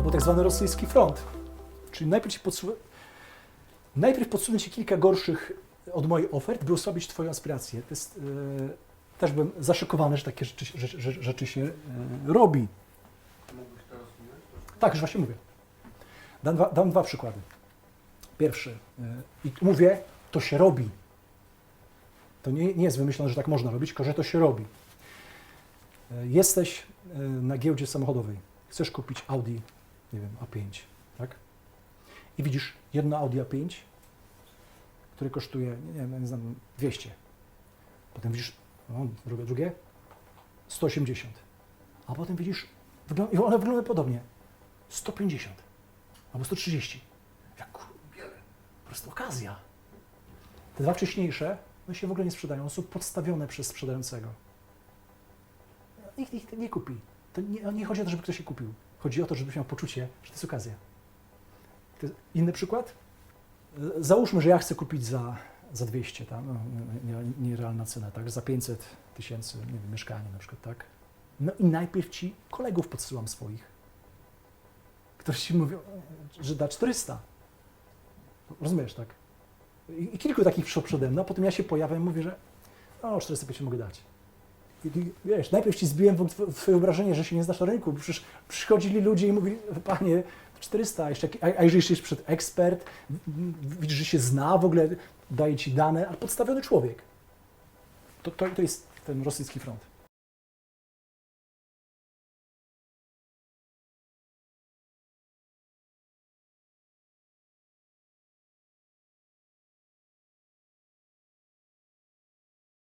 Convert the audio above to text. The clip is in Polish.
albo tak zwany rosyjski front. Czyli najpierw, ci podsu... najpierw podsunę Ci kilka gorszych od moich ofert, by osłabić Twoją aspirację. To jest, e, też byłem zaszokowany, że takie rzeczy, rzeczy, rzeczy, się e, robi. Tak, już właśnie mówię. Dam dwa, dam dwa przykłady. Pierwszy. y, I mówię, to się robi. To nie, nie jest wymyślone, że tak można robić, tylko że to się robi. Jesteś na giełdzie samochodowej. Chcesz kupić Audi, nie wiem, A5, tak? I widzisz jedno Audi A5, które kosztuje, nie wiem, nie znam, 200. Potem widzisz no, drugie, drugie 180. A potem widzisz, i one wyglądają podobnie. 150 albo 130. Jak kur- po prostu okazja. Te dwa wcześniejsze one się w ogóle nie sprzedają, są podstawione przez sprzedającego. Nikt ich nie kupi. To nie, nie chodzi o to, żeby ktoś je kupił. Chodzi o to, żebyś miał poczucie, że to jest okazja. Inny przykład? E, Załóżmy, że ja chcę kupić za, za 200, tam, no, nie- nierealna cena, tak? Za 500 tysięcy, nie wiem, mieszkanie na przykład, tak? No i najpierw ci kolegów podsyłam swoich, którzy ci mówią, że da 400. Rozumiesz, tak? I, kilku takich przyszło przede mną, a potem ja się pojawiam i mówię, że o, 405 mogę dać. Wiesz, najpierw ci zbiłem wyobrażenie, że się nie znasz na rynku, przecież przychodzili ludzie i mówili, panie, 400, a, jeszcze, a, a jeżeli jeszcze jest przed ekspert, widzisz, że się zna, w ogóle daje ci dane, a podstawiony człowiek. To, to, to jest ten rosyjski front.